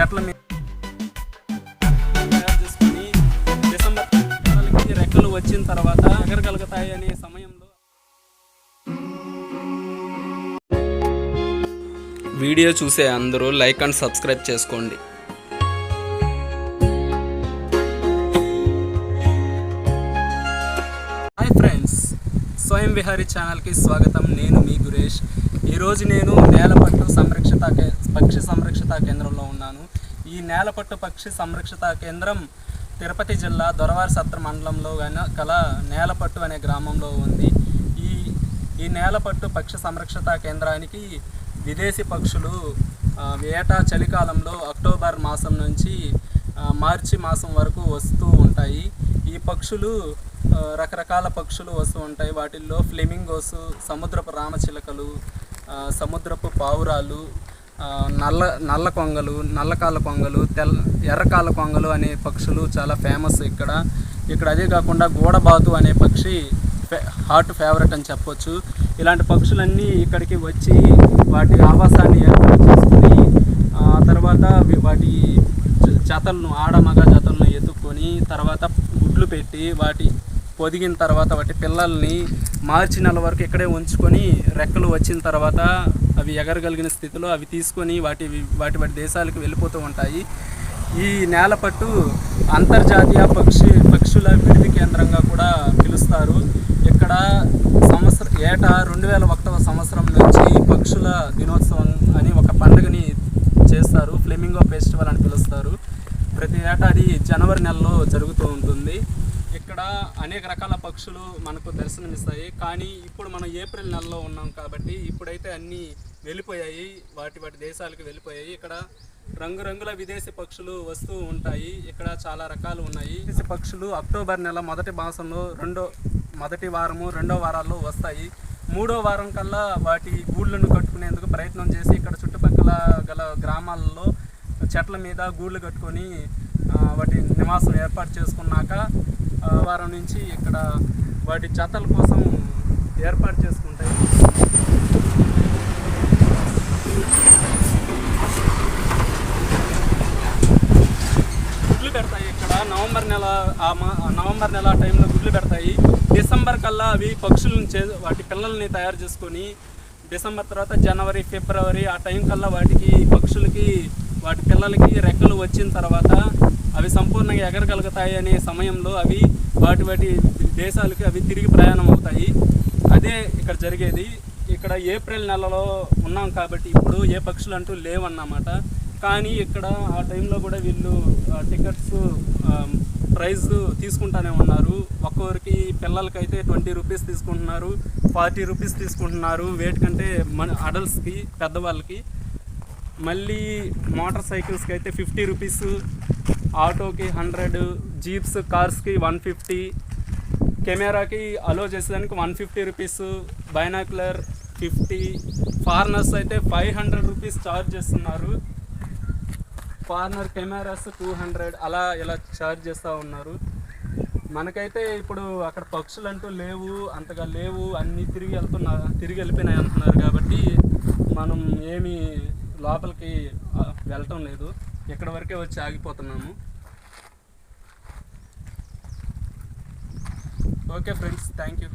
చెట్ల మీద. చేసుకొని డిసెంబర్ రెక్కలు వచ్చిన తర్వాత ఎగరగలుగుతాయి అనే సమయంలో వీడియో చూసే అందరూ లైక్ అండ్ సబ్స్క్రైబ్ చేసుకోండి. హాయ్ ఫ్రెండ్స్ స్వయం విహారీ ఛానల్కి స్వాగతం. నేను మీ గురేష్. ఈరోజు నేను కే- పక్షి సంరక్షిత కేంద్రంలో ఉన్నాను. ఈ నేలపట్టు పక్షి సంరక్షిత కేంద్రం తిరుపతి జిల్లా దొరవారి సత్ర మండలంలో కల నేలపట్టు అనే గ్రామంలో ఉంది. ఈ ఈ నేలపట్టు పక్షి సంరక్షిత కేంద్రానికి విదేశీ పక్షులు ఏటా చలికాలంలో అక్టోబర్ మాసం నుంచి మార్చి మాసం వరకు వస్తూ ఉంటాయి. ఈ పక్షులు రకరకాల పక్షులు వస్తూ ఉంటాయి. వాటిల్లో ఫ్లెమింగోస్ సముద్రపు రామచిలకలు సముద్రపు పావురాలు నల్ల నల్ల కొంగలు నల్లకాల కొంగలు తెల్ల ఎర్రకాల కొంగలు అనే పక్షులు చాలా ఫేమస్ ఇక్కడ. ఇక్కడ అదే కాకుండా గూడబాతు అనే పక్షి ఫే- హాట్ ఫేవరెట్ అని చెప్పొచ్చు. ఇలాంటి పక్షులన్నీ ఇక్కడికి వచ్చి వాటి ఆవాసాన్ని ఏర్పాటు చేసుకుని ఆ తర్వాత వాటి జతలను ఆడ మగ జతలను ఎత్తుక్కొని తర్వాత గుడ్లు పెట్టి వాటి పొదిగిన తర్వాత వాటి పిల్లల్ని మార్చి నెల వరకు ఇక్కడే ఉంచుకొని రెక్కలు వచ్చిన తర్వాత అవి ఎగరగలిగిన స్థితిలో అవి తీసుకొని వాటి వాటి వాటి దేశాలకు వెళ్ళిపోతూ ఉంటాయి. ఈ నేలపట్టు అంతర్జాతీయ పక్షి పక్షుల విడిది కేంద్రంగా కూడా పిలుస్తారు. ఇక్కడ సంవత్సర ఏటా రెండు వేల ఒకటవ సంవత్సరం నుంచి పక్షుల దినోత్సవం అని ఒక పండుగని చేస్తారు. ఫ్లెమింగో ఫెస్టివల్ అని పిలుస్తారు. ప్రతి ఏటా అది జనవరి నెలలో జరుగుతూ ఉంటుంది. ఇక్కడ అనేక రకాల పక్షులు మనకు దర్శనమిస్తాయి. కానీ ఇప్పుడు మనం ఏప్రిల్ నెలలో ఉన్నాం కాబట్టి ఇప్పుడైతే అన్నీ వెళ్ళిపోయాయి. వాటి వాటి దేశాలకు వెళ్ళిపోయాయి. ఇక్కడ రంగురంగుల విదేశీ పక్షులు వస్తూ ఉంటాయి. ఇక్కడ చాలా రకాలు ఉన్నాయి. విదేశీ పక్షులు అక్టోబర్ నెల మొదటి మాసంలో రెండో మొదటి వారము రెండో వారాల్లో వస్తాయి. మూడో వారం కల్లా వాటి గూళ్ళను కట్టుకునేందుకు ప్రయత్నం చేసి ఇక్కడ చుట్టుపక్కల గల గ్రామాలలో చెట్ల మీద గూళ్ళు కట్టుకొని వాటి నివాసం ఏర్పాటు చేసుకున్నాక వారం నుంచి ఇక్కడ వాటి జతల కోసం ఏర్పాటు చేసుకుంటాయి. గుడ్లు పెడతాయి ఇక్కడ. నవంబర్ నెల ఆ నవంబర్ నెల టైంలో గుడ్లు పెడతాయి. డిసెంబర్ కల్లా అవి పక్షులను చే వాటి పిల్లల్ని తయారు చేసుకొని డిసెంబర్ తర్వాత జనవరి ఫిబ్రవరి ఆ టైం కల్లా వాటికి పక్షులకి వాటి పిల్లలకి రెక్కలు వచ్చిన తర్వాత అవి సంపూర్ణంగా ఎగరగలుగుతాయి అనే సమయంలో అవి వాటి వాటి దేశాలకి అవి తిరిగి ప్రయాణం అవుతాయి. అదే ఇక్కడ జరిగేది. ఇక్కడ ఏప్రిల్ నెలలో ఉన్నాం కాబట్టి ఇప్పుడు ఏ పక్షులు అంటూ లేవన్నమాట. కానీ ఇక్కడ ఆ టైంలో కూడా వీళ్ళు టికెట్స్ ప్రైజ్ తీసుకుంటానే ఉన్నారు. ఒక్కొక్కరికి పిల్లలకైతే ట్వంటీ రూపీస్ తీసుకుంటున్నారు ఫార్టీ రూపీస్ తీసుకుంటున్నారు వెయిట్ కంటే మన అడల్ట్స్కి పెద్దవాళ్ళకి. మళ్ళీ మోటార్ సైకిల్స్కి అయితే ఫిఫ్టీ రూపీస్ ఆటోకి హండ్రెడ్ జీప్స్ కార్స్కి వన్ ఫిఫ్టీ కెమెరాకి అలో చేసేదానికి one fifty rupees binocular fifty foreigners అయితే ఫైవ్ హండ్రెడ్ రూపీస్ ఛార్జ్ చేస్తున్నారు. ఫారినర్ కెమెరాస్ టూ హండ్రెడ్ అలా ఇలా ఛార్జ్ చేస్తూ ఉన్నారు. మనకైతే ఇప్పుడు అక్కడ పక్షులు అంటూ లేవు అంతగా లేవు అన్నీ తిరిగి వెళ్తున్నా తిరిగి వెళ్ళిపోయినాయి అంటున్నారు కాబట్టి మనం ఏమీ లోపలికి వెళ్ళటం లేదు. ఇక్కడ వరకే వచ్చి ఆగిపోతున్నాము. Okay friends thank you.